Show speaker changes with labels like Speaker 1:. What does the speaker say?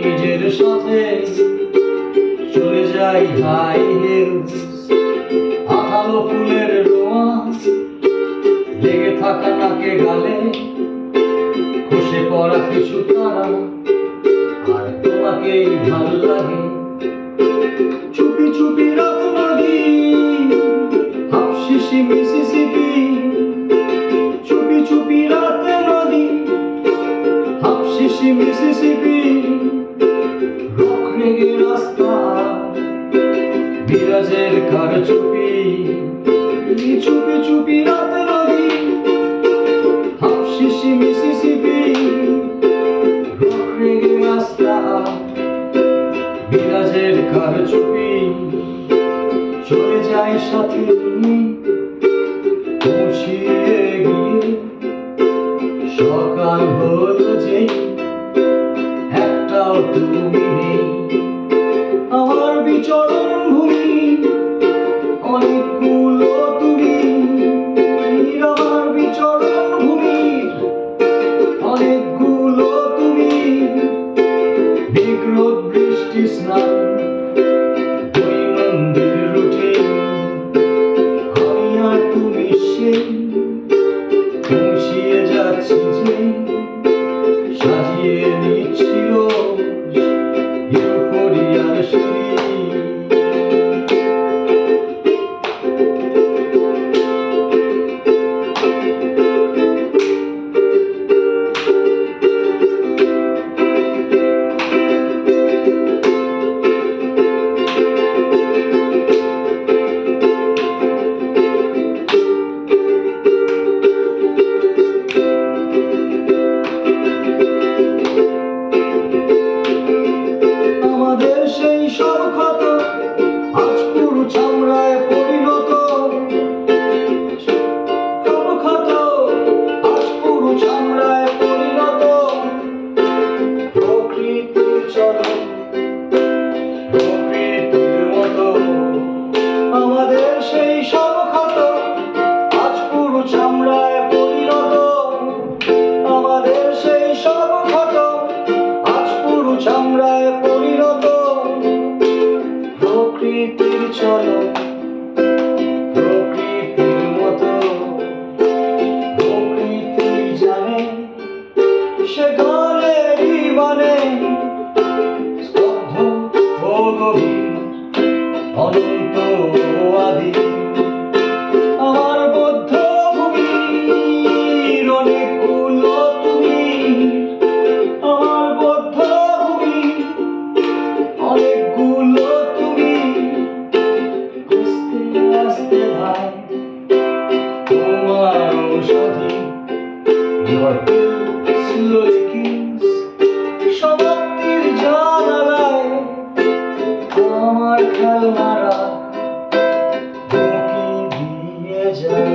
Speaker 1: নিজের সাথে চলে যাই হাই ফুলের রোয়া লেগে থাকা নাকে গালে খসে পড়া কিছু তারা আর তোমাকেই ভালো লাগে। চুপি চুপি মিসিসিপি। চুপি চুপি রাত নদী হাফশিশি মিসিসিপি। রক রেগে রাস্তা, বিরাজের কার চুপি। চুপি চুপি নদী মিসিসিপি। চলে যায় সাথে পৌঁছিয়ে গিয়ে সকাল হলো যে একটাও তুমি নেই। আমার বিচরণ ভূমি অনেকগুলো তুমি আমার বিচরণ ভূমির অনেকগুলো তুমি বিগ্রহ বৃষ্টি স্নান আমাদের সেই সব ক্ষত। আজ চামড়ায় পরিণত। আমাদের সেই সব ক্ষত। আজ চামড়ায় পরিণত। প্রকৃতির চলো। প্রকৃতির মতো। প্রকৃতি জানে। সে গানেরই মানে স্তব্ধ ও গভীর। আসতে ভাই। তোমার ঔষধি ইউর স্লোলি কিস সমাপ্তির জানালায়। আমার খেলনারা ঢুকি দিয়ে যায়।